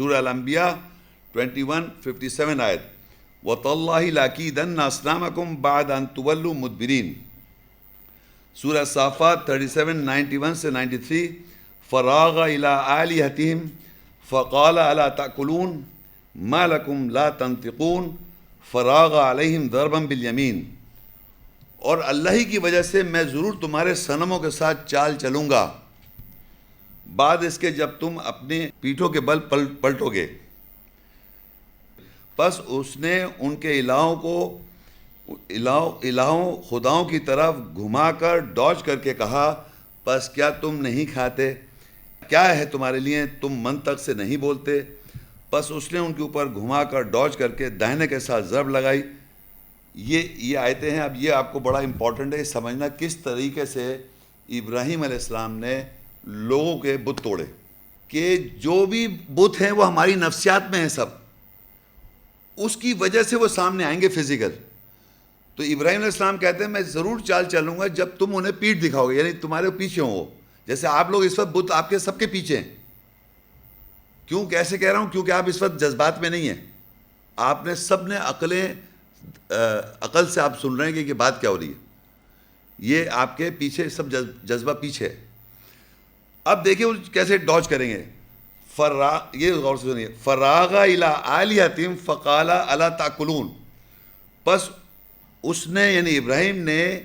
سورہ الانبیاء 21 57 آیت۔ وَتَاللَّهِ لَاكِيدَنَّ أَصْنَامَكُمْ بَعْدَ أَن تُوَلُّوا مُدْبِرِينَ۔ سورہ صافات 37 91 سے 93 فراغ الى آلہتہم فقال الا تاکلون ما لکم لا تنطقون؟ فراغ علیہم ضربا بالیمین اور اللہ ہی کی وجہ سے میں ضرور تمہارے صنموں کے ساتھ چال چلوں گا۔ بعد اس کے جب تم اپنے پیٹھوں کے بل پل، پلٹو گے۔ پس اس نے ان کے الہوں کو، الہوں الہوں خداؤں کی طرف گھما کر ڈاج کر کے کہا، پس کیا تم نہیں کھاتے؟ کیا ہے تمہارے لیے؟ تم من تک سے نہیں بولتے۔ پس اس نے ان کے اوپر گھما کر ڈاج کر کے دہنے کے ساتھ ضرب لگائی۔ یہ یہ آیتیں ہیں، اب یہ آپ کو بڑا امپورٹنٹ ہے، سمجھنا کس طریقے سے ابراہیم علیہ السلام نے لوگوں کے بت توڑے کہ جو بھی بت ہیں وہ ہماری نفسیات میں ہیں سب۔ اس کی وجہ سے وہ سامنے آئیں گے فزیکل تو ابراہیم علیہ السلام کہتے ہیں، میں ضرور چال چلوں گا جب تم انہیں پیٹ دکھاؤ گے یعنی تمہارے پیچھے ہوں وہ۔ جیسے آپ لوگ اس وقت بت آپ کے سب کے پیچھے ہیں۔ کیوں؟ کیسے کہہ رہا ہوں؟ کیونکہ آپ اس وقت جذبات میں نہیں ہیں۔ آپ نے سب نے عقلیں عقل سے آپ سن رہے ہیں کہ یہ بات کیا ہو رہی ہے۔ یہ آپ کے پیچھے، سب جذبہ پیچھے ہے۔ اب دیکھیں کیسے ڈاج کریں گے۔ فرا، یہ غور سے سنیے۔ فراغ الا علیہتم فقال اللہ تاکلون۔ پس اس نے یعنی ابراہیم نے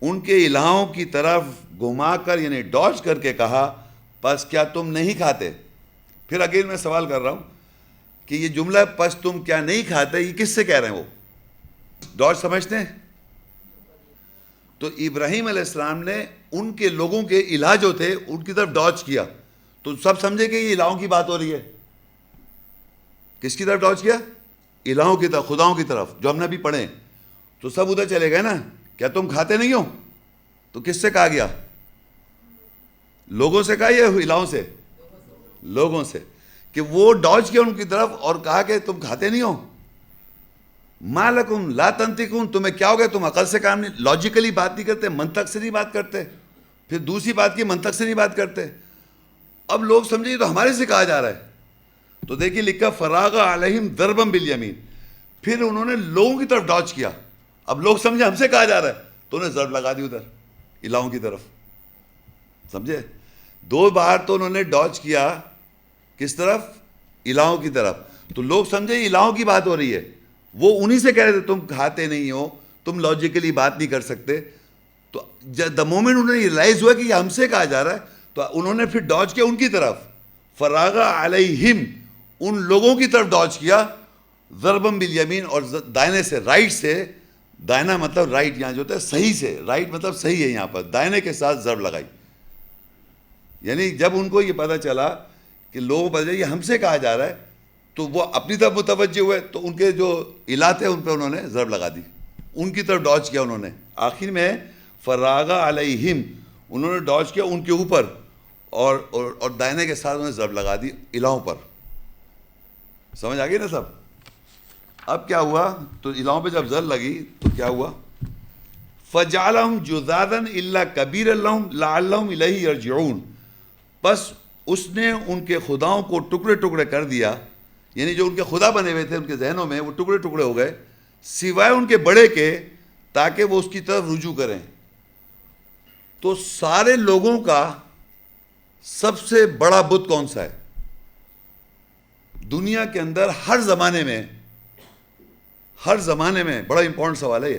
ان کے الہوں کی طرف گھما کر یعنی ڈاج کر کے کہا، پس کیا تم نہیں کھاتے؟ پھر اگین میں سوال کر رہا ہوں کہ یہ جملہ پس تم کیا نہیں کھاتے؟ یہ کس سے کہہ رہے ہیں وہ؟ ڈاج سمجھتے ہیں؟ تو ابراہیم علیہ السلام نے ان کے لوگوں کے الہ جو تھے، ان کی طرف ڈاج کیا۔ تو سب سمجھے کہ یہ الہوں کی بات ہو رہی ہے۔ کس کی طرف ڈاج کیا؟ الہوں کی طرف، خداؤں کی طرف، جو ہم نے ابھی پڑھے۔ تو سب ادھر چلے گئے نا؟ کیا تم کھاتے نہیں ہو؟ تو کس سے کہا گیا؟ لوگوں سے کہا یا الہوں سے؟ لوگوں سے۔ کہ وہ ڈاج کیا ان کی طرف اور کہا کہ تم کھاتے نہیں ہو؟ مالکم لا تنتقون تمہیں کیا ہو گیا؟ تم عقل سے کام نہیں لاجیکلی بات نہیں کرتے، منطق سے نہیں بات کرتے، پھر دوسری بات کی، منطق سے نہیں بات کرتے۔ اب لوگ سمجھے تو ہمارے سے کہا جا رہا ہے۔ تو دیکھیے، لکھا، فراغ علیہم دربم بالیمین۔ پھر انہوں نے لوگوں کی طرف ڈاج کیا۔ اب لوگ سمجھے ہم سے کہا جا رہا ہے۔ تو انہیں ضرب لگا دی ادھر، الہوں کی طرف۔ سمجھے؟ دو بار تو انہوں نے ڈاج کیا، کس طرف؟ الہوں کی طرف۔ تو لوگ سمجھے الہوں کی بات ہو رہی ہے۔ وہ انہی سے کہہ رہے تھے، تم کھاتے نہیں ہو، تم لاجیکلی بات نہیں کر سکتے۔ تو دا مومنٹ انہوں نے ریلائز ہوا کہ یہ ہم سے کہا جا رہا ہے، تو انہوں نے پھر ڈاج کیا ان کی طرف۔ فراغ علیہم، ان لوگوں کی طرف ڈاج کیا۔ ضربم بالیمین اور دائنے سے رائٹ سے۔ دائنا مطلب رائٹ یہاں جو ہوتا ہے، صحیح سے۔ رائٹ مطلب صحیح ہے یہاں پر۔ دائنے کے ساتھ ضرب لگائی۔ یعنی جب ان کو یہ پتہ چلا کہ لوگوں پر یہ ہم سے کہا جا رہا ہے تو وہ اپنی طرف متوجہ ہوئے تو ان کے جو علا تھے ان پہ انہوں نے ضرب لگا دی۔ ان کی طرف ڈاج کیا انہوں نے۔ آخر میں فراغ علیہم، انہوں نے ڈاج کیا ان کے اوپر اور اور دائنے کے ساتھ انہوں نے ضرب لگا دی الہوں پر۔ سمجھ آ گئی نا سب؟ اب کیا ہوا؟ تو الہوں پہ جب زر لگی تو کیا ہوا؟ فجالم جزادن اللہ کبیر اللہ لا اللہ الہی ارجعون بس اس نے ان کے خداؤں کو ٹکڑے ٹکڑے کر دیا۔ یعنی جو ان کے خدا بنے ہوئے تھے، ان کے ذہنوں میں وہ ٹکڑے ٹکڑے ہو گئے، سوائے ان کے بڑے کے، تاکہ وہ اس کی طرف رجوع کریں۔ تو سارے لوگوں کا سب سے بڑا بت کون سا ہے؟ دنیا کے اندر ہر زمانے میں، ہر زمانے میں، بڑا امپورٹنٹ سوال ہے یہ۔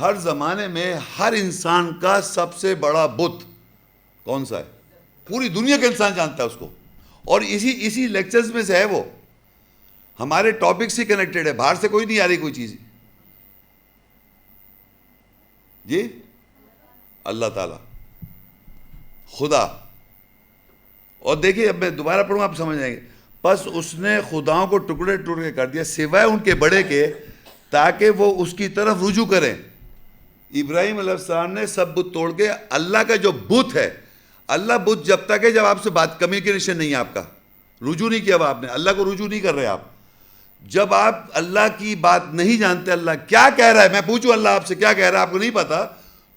ہر زمانے میں ہر انسان کا سب سے بڑا بت کون سا ہے؟ پوری دنیا کا انسان جانتا ہے اس کو۔ اور اسی اسی لیکچرز میں سے ہے وہ۔ ہمارے ٹاپک سے کنیکٹڈ ہے باہر سے کوئی نہیں آ رہی کوئی چیز۔ جی؟ اللہ تعالی۔ خدا۔ اور دیکھیے، اب میں دوبارہ پڑھوں، آپ سمجھ جائیں گے۔ بس اس نے خداؤں کو ٹکڑے ٹکڑے کر دیا، سوائے ان کے بڑے کے، تاکہ وہ اس کی طرف رجوع کریں۔ ابراہیم علیہ السلام نے سب بت توڑ کے اللہ کا جو بت ہے، اللہ بت جب تک ہے، جب آپ سے بات، کمیونیکیشن نہیں ہے آپ کا۔ رجوع نہیں کیا آپ نے، اللہ کو رجوع نہیں کر رہے آپ۔ جب آپ اللہ کی بات نہیں جانتے، اللہ کیا کہہ رہا ہے؟ میں پوچھوں اللہ آپ سے کیا کہہ رہا ہے، آپ کو نہیں پتا،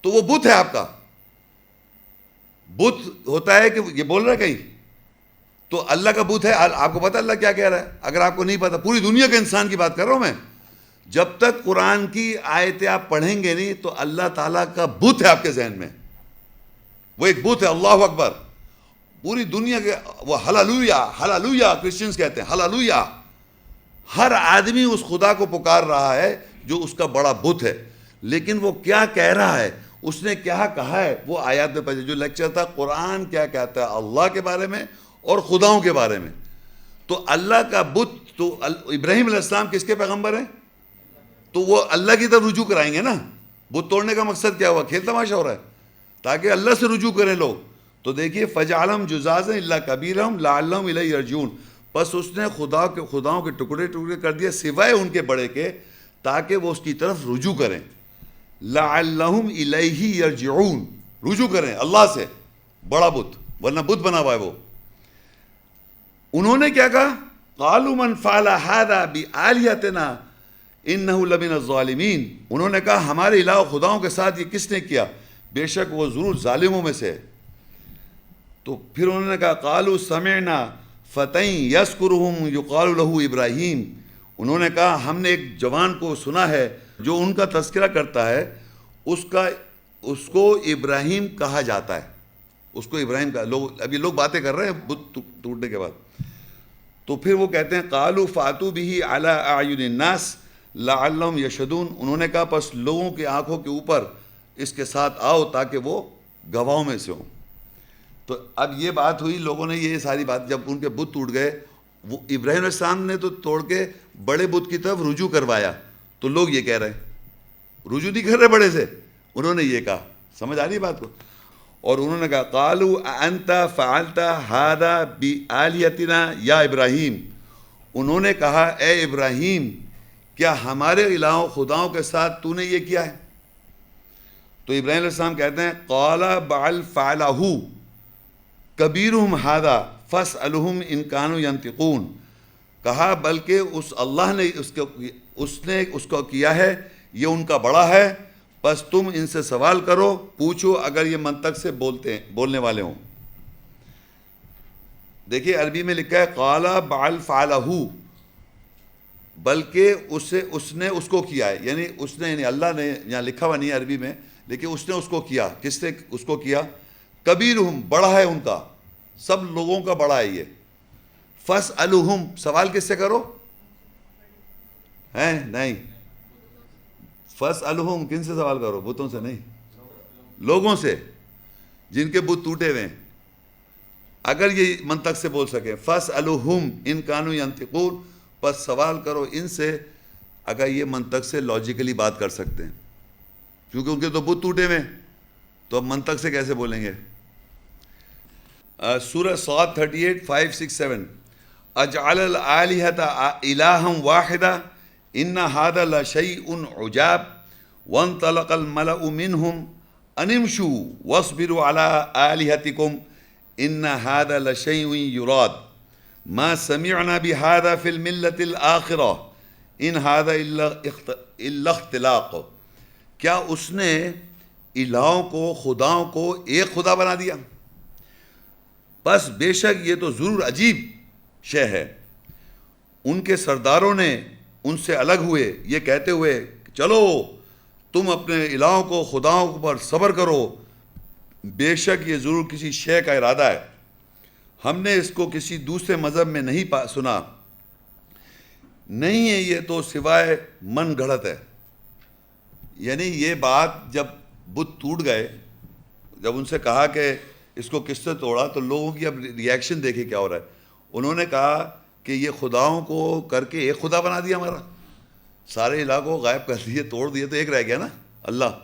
تو وہ بت ہے آپ کا۔ بت ہوتا ہے کہ یہ بول رہا ہے کہیں۔ تو اللہ کا بت ہے، آپ کو پتہ اللہ کیا کہہ رہا ہے؟ اگر آپ کو نہیں پتا، پوری دنیا کے انسان کی بات کر رہا ہوں میں۔ جب تک قرآن کی آیتیں آپ پڑھیں گے نہیں، تو اللہ تعالیٰ کا بت ہے آپ کے ذہن میں۔ وہ ایک بت ہے، اللہ اکبر۔ پوری دنیا کے، وہ حلالویا حلالویا کرسچنس کہتے ہیں حلالویا ہر آدمی اس خدا کو پکار رہا ہے جو اس کا بڑا بت ہے۔ لیکن وہ کیا کہہ رہا ہے؟ اس نے کیا کہا ہے؟ وہ آیات میں پہلے جو لیکچر تھا، قرآن کیا کہتا ہے؟ اللہ کے بارے میں اور خداؤں کے بارے میں۔ تو اللہ کا بت، تو ابراہیم علیہ السلام کس کے پیغمبر ہیں؟ تو وہ اللہ کی طرف رجوع کرائیں گے نا۔ بت توڑنے کا مقصد کیا ہوا؟ کھیل تماشا ہو رہا ہے۔ تاکہ اللہ سے رجوع کریں لوگ۔ تو دیکھیے فج عالم جزاز اللہ کبیر لا علیہ ارجون بس اس نے خدا کے خداؤں کے ٹکڑے ٹکڑے کر دیا سوائے ان کے بڑے کے، تاکہ وہ اس کی طرف رجوع کریں۔ لا الیہ یرجعون۔ رجوع کریں اللہ سے۔ بڑا بت، ورنہ بت بنا ہوا ہے وہ۔ انہوں نے کیا کہا؟ قالوا من فعل هذا بآلهتنا انه لمن الظالمین۔ انہوں نے کہا، ہمارے الہ خداؤں کے ساتھ یہ کس نے کیا؟ بے شک وہ ضرور ظالموں میں سے۔ تو پھر انہوں نے کہا، قالوا سمعنا فتح یسکرہم یقال له ابراہیم۔ انہوں نے کہا، ہم نے ایک جوان کو سنا ہے جو ان کا تذکرہ کرتا ہے، اس کا، اس کو ابراہیم کہا جاتا ہے۔ اس کو ابراہیم کا، لوگ، ابھی لوگ باتیں کر رہے ہیں، بت ٹوٹنے کے بعد۔ تو پھر وہ کہتے ہیں قالو فاتو بھی اعلیٰ آئین الناس لعلہم یشدون انہوں نے کہا، پس لوگوں کی آنکھوں کے اوپر اس کے ساتھ آؤ تاکہ وہ گواہوں میں سے ہوں۔ تو اب یہ بات ہوئی، لوگوں نے یہ ساری بات، جب ان کے بت ٹوٹ گئے، وہ ابراہیم علیہ السلام نے تو توڑ کے بڑے بت کی طرف رجوع کروایا۔ تو لوگ یہ کہہ رہے ہیں، رجوع نہیں کر رہے بڑے سے۔ انہوں نے یہ کہا، سمجھ آ رہی بات کو؟ اور انہوں نے کہا قالو انت فعلتا ہادا بی آلیتنا یا ابراہیم؟ انہوں نے کہا، اے ابراہیم، کیا ہمارے الہوں، خداؤں کے ساتھ تو نے یہ کیا ہے؟ تو ابراہیم علیہ السلام کہتے ہیں قالا بال فعلہ کبیرہم ہادا فس الحم انکان ینتقون کہا، بلکہ اس اللہ نے اس کے اس نے اس کو کیا ہے، یہ ان کا بڑا ہے۔ بس تم ان سے سوال کرو، پوچھو اگر یہ منطق سے بولتے ہیں بولنے والے ہوں۔ دیکھیے، عربی میں لکھا ہے قالا بال فعلہ بلکہ اسے اس نے اس کو کیا ہے۔ یعنی اس نے یعنی اللہ نے یہاں لکھا ہوا نہیں عربی میں، لیکن اس نے اس کو کیا۔ کس نے اس کو کیا؟ کبیر بڑا ہے ان کا۔ سب لوگوں کا بڑا ہے یہ۔ فس الحم سوال کس سے کرو؟ ہیں؟ نہیں۔ فس الحم کن سے سوال کرو؟ بتوں سے نہیں۔ لوگوں سے۔ جن کے بت ٹوٹے ہوئے ہیں۔ اگر یہ منطق سے بول سکے فس الحم ان قانو انتقول پس سوال کرو ان سے، اگر یہ منطق سے لاجیکلی بات کر سکتے ہیں۔ کیونکہ ان کے تو بت ٹوٹے ہوئے ہیں۔ تو اب منطق سے کیسے بولیں گے؟ سورہ سات thirty eight five six seven اجعل العلیحت الہم واحدہ، ان ہاد الشعی ان عجاب ون تلق الملا منہم، انمشو وصبر على آلهتكم ان هذا لشيء يراد ما سمعنا بهذا في الملة الآخرة ان هذا الا اختلاق. کیا اس نے الہوں کو، خداؤں کو ایک خدا بنا دیا؟ بس بے شک یہ تو ضرور عجیب شے ہے۔ ان کے سرداروں نے ان سے الگ ہوئے، یہ کہتے ہوئے کہ چلو، تم اپنے الہوں کو، خداؤں پر صبر کرو۔ بے شک یہ ضرور کسی شے کا ارادہ ہے۔ ہم نے اس کو کسی دوسرے مذہب میں نہیں پا سنا۔ نہیں ہے یہ تو سوائے من گھڑت ہے۔ یعنی یہ بات جب بت ٹوٹ گئے، جب ان سے کہا کہ اس کو کس سے توڑا تو لوگوں کی اب ریئیکشن دیکھے کیا ہو رہا ہے۔ انہوں نے کہا کہ یہ خداؤں کو کر کے ایک خدا بنا دیا ہمارا۔ سارے علاقوں غائب کر دیے، توڑ دیے تو ایک رہ گیا نا۔ اللہ،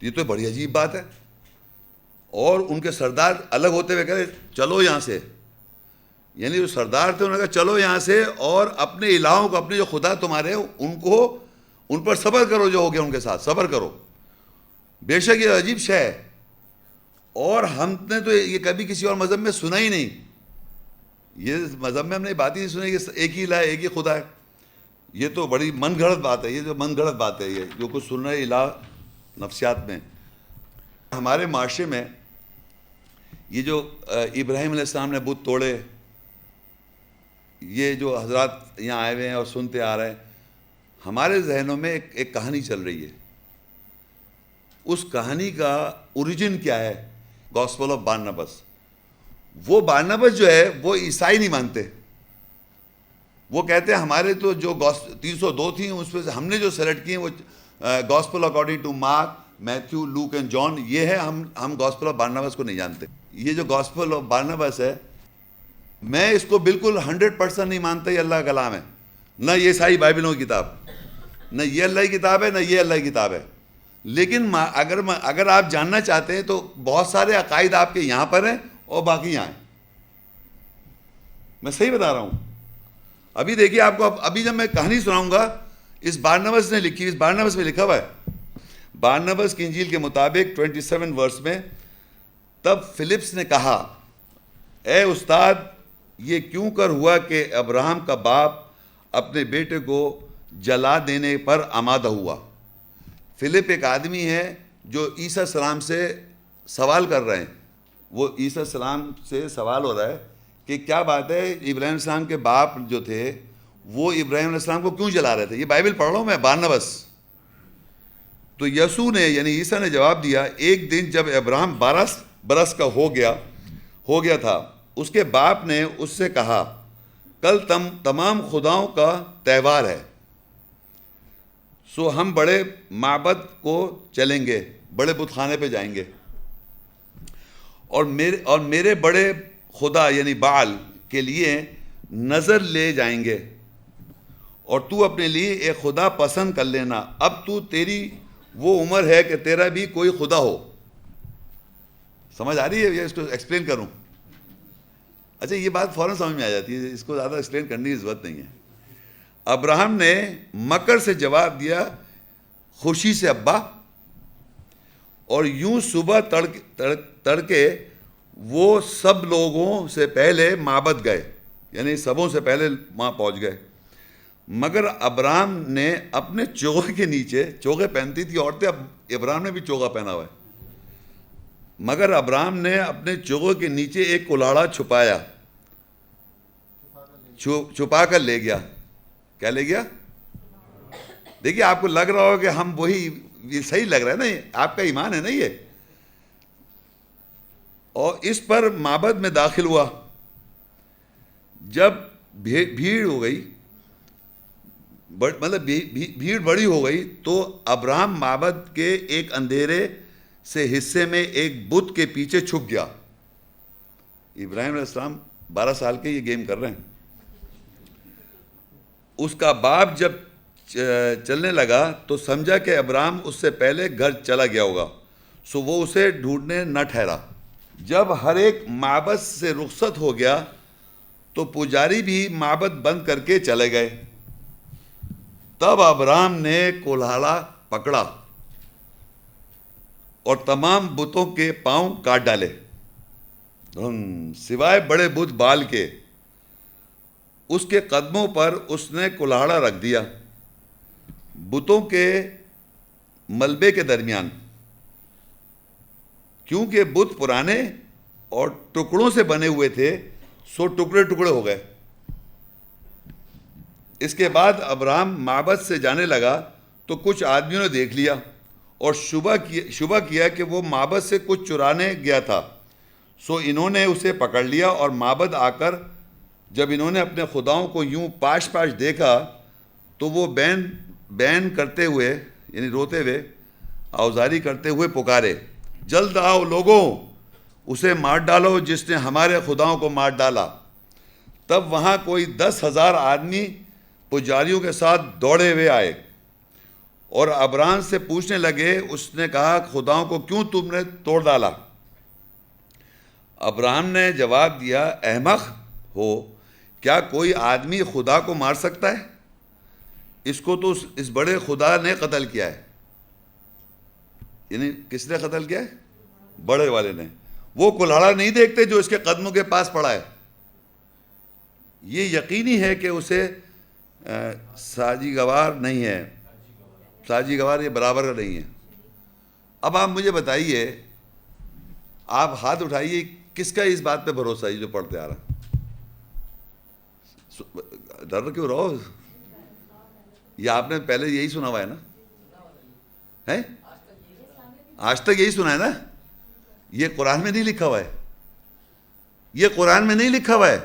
یہ تو بڑی عجیب بات ہے۔ اور ان کے سردار الگ ہوتے ہوئے کہتے، چلو یہاں سے۔ یعنی جو سردار تھے، انہوں نے کہا، چلو یہاں سے اور اپنے الہوں کو، اپنے جو خدا تمہارے ان کو ان پر صبر کرو جو ہو گیا ان کے ساتھ۔ صبر کرو۔ بے شک یہ عجیب شے ہے۔ اور ہم نے تو یہ کبھی کسی اور مذہب میں سنا ہی نہیں۔ یہ مذہب میں ہم نے بات ہی نہیں سنی کہ ایک ہی الہ ہے ایک ہی خدا ہے۔ یہ تو بڑی من گھڑت بات ہے، یہ جو من گھڑت بات ہے، یہ جو کچھ سن رہے الہ نفسیات میں۔ ہمارے معاشرے میں یہ جو ابراہیم علیہ السلام نے بت توڑے، یہ جو حضرات یہاں آئے ہوئے ہیں اور سنتے آ رہے ہیں، ہمارے ذہنوں میں ایک ایک کہانی چل رہی ہے۔ اس کہانی کا اوریجن کیا ہے؟ گاسپل آف بارنبس وہ بارنبس جو ہے، وہ عیسائی نہیں مانتے. وہ کہتے ہیں ہمارے تو جو تین سو دو تھیں، اس پہ سے ہم نے جو سلیکٹ کی ہیں، وہ gospel according to Mark Matthew Luke and John یہ ہے ہم ہم گاسپل آف بارنبس کو نہیں جانتے. یہ جو گاسپل آف بارنبس ہے، میں اس کو بالکل ہنڈریڈ پرسینٹ نہیں مانتا، یہ اللہ کلام ہے. نہ یہ ساری بائبلوں کی کتاب، نہ یہ اللہ کی کتاب ہے، نہ یہ اللہ کی کتاب ہے. لیکن اگر اگر آپ جاننا چاہتے ہیں تو بہت سارے عقائد آپ کے یہاں پر ہیں اور باقی یہاں ہیں۔ میں صحیح بتا رہا ہوں۔ ابھی دیکھیے آپ کو ابھی جب میں کہانی سناؤں گا، اس بارنبس نے لکھی اس بارنبس میں لکھا ہوا ہے۔ بارنبس کی انجیل کے مطابق ٹوینٹی سیون ورس میں تب فلپس نے کہا، اے استاد، یہ کیوں کر ہوا کہ ابراہم کا باپ اپنے بیٹے کو جلا دینے پر آمادہ ہوا؟ فلپ ایک آدمی ہے جو عیسیٰ السلام سے سوال کر رہے ہیں۔ وہ عیسیٰ السلام سے سوال ہو رہا ہے کہ کیا بات ہے؟ ابراہیم السلام کے باپ جو تھے، وہ ابراہیم علیہ السلام کو کیوں جلا رہے تھے؟ یہ بائبل پڑھ رہا ہوں میں، بارنبس۔ تو یسو نے یعنی عیسیٰ نے جواب دیا، ایک دن جب ابراہم بارہ برس کا ہو گیا ہو گیا تھا، اس کے باپ نے اس سے کہا، کل تم تمام خداؤں کا تہوار ہے۔ سو ہم بڑے معبد کو چلیں گے، بڑے بت خانے پہ جائیں گے۔ اور میرے اور میرے بڑے خدا یعنی بال کے لیے نظر لے جائیں گے۔ اور تو اپنے لیے ایک خدا پسند کر لینا۔ اب تو تیری وہ عمر ہے کہ تیرا بھی کوئی خدا ہو۔ سمجھ آ رہی ہے؟ اس کو ایکسپلین کروں؟ اچھا یہ بات فوراً سمجھ میں آ جاتی ہے۔ اس کو زیادہ ایکسپلین کرنے کی ضرورت نہیں ہے۔ ابراہم نے مکر سے جواب دیا، خوشی سے ابا، اور یوں صبح تڑکے وہ سب لوگوں سے پہلے معبد گئے یعنی سبوں سے پہلے وہاں پہنچ گئے۔ مگر ابرام نے اپنے چوغے کے نیچے، چوغے پہنتی تھی، عورتیں اب ابرام نے بھی چوغا پہنا ہوا ہے۔ مگر ابرام نے اپنے چوغے کے نیچے ایک کلاڑا چھپایا چھپا کر لے گیا۔ کیا لے گیا؟ دیکھیے آپ کو لگ رہا ہو کہ ہم وہی یہ صحیح لگ رہا ہے نا آپ کا ایمان ہے نا یہ۔ اور اس پر مابد میں داخل ہوا۔ جب بھیڑ ہو گئی مطلب بھیڑ بڑی ہو گئی تو ابراہم مابد کے ایک اندھیرے سے حصے میں ایک بت کے پیچھے چھپ گیا۔ ابراہیم علیہ السلام بارہ سال کے یہ گیم کر رہے ہیں۔ اس کا باپ جب چلنے لگا تو سمجھا کہ ابراہم اس سے پہلے گھر چلا گیا ہوگا، سو وہ اسے ڈھونڈنے نہ ٹھہرا۔ جب ہر ایک معبد سے رخصت ہو گیا تو پجاری بھی معبد بند کر کے چلے گئے۔ تب ابرام نے کولہاڑا پکڑا اور تمام بتوں کے پاؤں کاٹ ڈالے۔ سوائے بڑے بت بال کے۔ اس کے قدموں پر اس نے کلاڑا رکھ دیا۔ بتوں کے ملبے کے درمیان۔ کیونکہ بت پرانے اور ٹکڑوں سے بنے ہوئے تھے، سو ٹکڑے ٹکڑے ہو گئے۔ اس کے بعد ابراہم معبد سے جانے لگا، تو کچھ آدمیوں نے دیکھ لیا اور شبہ کیا شبہ کیا کہ وہ معبد سے کچھ چرانے گیا تھا۔ سو انہوں نے اسے پکڑ لیا اور معبد آ کر جب انہوں نے اپنے خداؤں کو یوں پاش پاش دیکھا تو وہ بین بین کرتے ہوئے یعنی روتے ہوئے اوزاری کرتے ہوئے پکارے۔ جلد آؤ لوگوں، اسے مار ڈالو جس نے ہمارے خداؤں کو مار ڈالا۔ تب وہاں کوئی دس ہزار آدمی پجاریوں کے ساتھ دوڑے ہوئے آئے۔ اور ابران سے پوچھنے لگے، اس نے کہا، خداؤں کو کیوں تم نے توڑ ڈالا؟ ابراہم نے جواب دیا، احمق ہو۔ کیا کوئی آدمی خدا کو مار سکتا ہے؟ اس کو تو اس بڑے خدا نے قتل کیا ہے۔ یعنی کس نے قتل کیا ہے؟ بڑے والے نے۔ وہ کلاڑا نہیں دیکھتے جو اس کے قدموں کے پاس پڑا ہے۔ یہ یقینی ہے کہ اسے ساجی گوار نہیں ہے۔ ساجی گوار یہ برابر کا نہیں ہے۔ اب آپ مجھے بتائیے، آپ ہاتھ اٹھائیے کس کا اس بات پہ بھروسہ ہے جو پڑھتے آ رہا ڈر کیوں رہو یہ آپ نے پہلے یہی سنا ہوا ہے نا؟ ہے آج تک یہی سنا ہے نا؟ یہ قرآن میں نہیں لکھا ہوا ہے۔ یہ قرآن میں نہیں لکھا ہوا ہے۔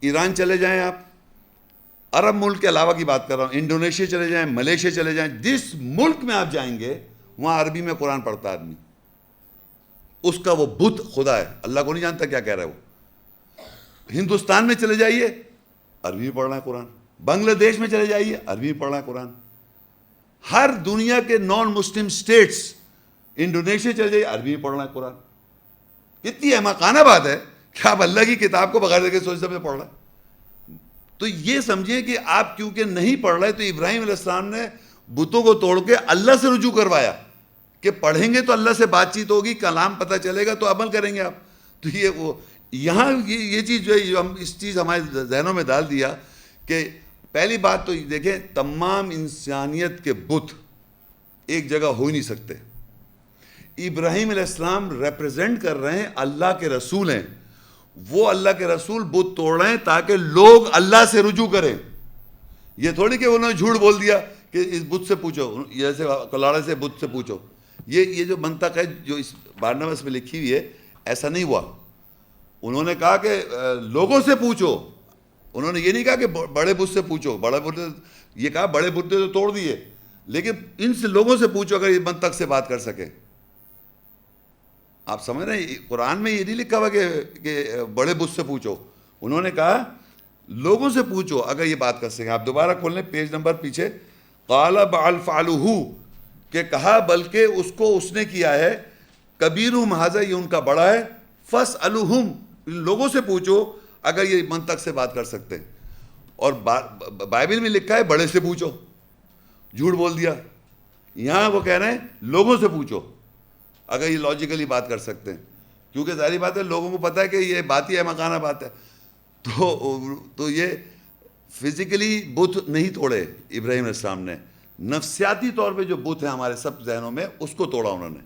ایران چلے جائیں آپ۔ عرب ملک کے علاوہ کی بات کر رہا ہوں۔ انڈونیشیا چلے جائیں، ملیشیا چلے جائیں۔ جس ملک میں آپ جائیں گے، وہاں عربی میں قرآن پڑھتا آدمی۔ اس کا وہ بت خدا ہے۔ اللہ کو نہیں جانتا کیا کہہ رہا ہے وہ۔ ہندوستان میں چلے جائیے، عربی میں پڑھ رہا ہے قرآن، بنگلہ دیش میں چلے جائیے، عربی میں پڑھ رہا ہے قرآن۔ ہر دنیا کے نان مسلم سٹیٹس انڈونیشیا چلے جائیے، عربی میں پڑھ رہا ہے قرآن۔ کتنی احمقانہ بات ہے کہ آپ اللہ کی کتاب کو بغیر دیکھے سوچ سمجھے پڑھ رہے ہیں تو یہ سمجھیں کہ آپ کیونکہ نہیں پڑھ رہے، تو ابراہیم علیہ السلام نے بتوں کو توڑ کے اللہ سے رجوع کروایا کہ پڑھیں گے تو اللہ سے بات چیت ہوگی، کلام پتہ چلے گا تو عمل کریں گے آپ۔ تو یہ وہ یہاں یہ یہ چیز جو ہے ہم اس چیز ہمارے ذہنوں میں ڈال دیا کہ پہلی بات تو دیکھیں، تمام انسانیت کے بت ایک جگہ ہو ہی نہیں سکتے۔ ابراہیم علیہ السلام ریپرزینٹ کر رہے ہیں اللہ کے رسول ہیں۔ وہ اللہ کے رسول بت توڑ رہے ہیں تاکہ لوگ اللہ سے رجوع کریں۔ یہ تھوڑی کہ انہوں نے جھوٹ بول دیا کہ اس بت سے پوچھو جیسے کلاڑے سے بت سے پوچھو۔ یہ یہ جو منطق ہے جو اس بارنمس میں لکھی ہوئی ہے، ایسا نہیں ہوا۔ انہوں نے کہا کہ لوگوں سے پوچھو۔ انہوں نے یہ نہیں کہا کہ بڑے بت سے پوچھو۔ بڑے بت یہ کہا، بڑے بت تو توڑ دیے۔ لیکن ان سے، لوگوں سے پوچھو اگر یہ منطق سے بات کر سکے۔ آپ سمجھ رہے ہیں؟ قرآن میں یہ نہیں لکھا ہوا کہ کہ، بڑے بت سے پوچھو۔ انہوں نے کہا، لوگوں سے پوچھو اگر یہ بات کر سکیں آپ دوبارہ کھول لیں پیج نمبر پیچھے۔ قالب الفالو کہ کہا، بلکہ اس کو اس نے کیا ہے۔ کبیر محاذہ یہ ان کا بڑا ہے۔ فس الحم لوگوں سے پوچھو اگر یہ منطق سے بات کر سکتے ہیں۔ اور بائبل میں لکھا ہے بڑے سے پوچھو۔ جھوٹ بول دیا۔ یہاں وہ کہہ رہے ہیں لوگوں سے پوچھو۔ اگر یہ لاجیکلی بات کر سکتے ہیں۔ کیونکہ ظاہری بات ہے لوگوں کو پتہ ہے کہ یہ بات ہی ہے، مکانہ بات ہے۔ تو تو یہ فزیکلی بت نہیں توڑے ابراہیم السلام نے۔ نفسیاتی طور پہ جو بت ہیں ہمارے سب ذہنوں میں، اس کو توڑا انہوں نے۔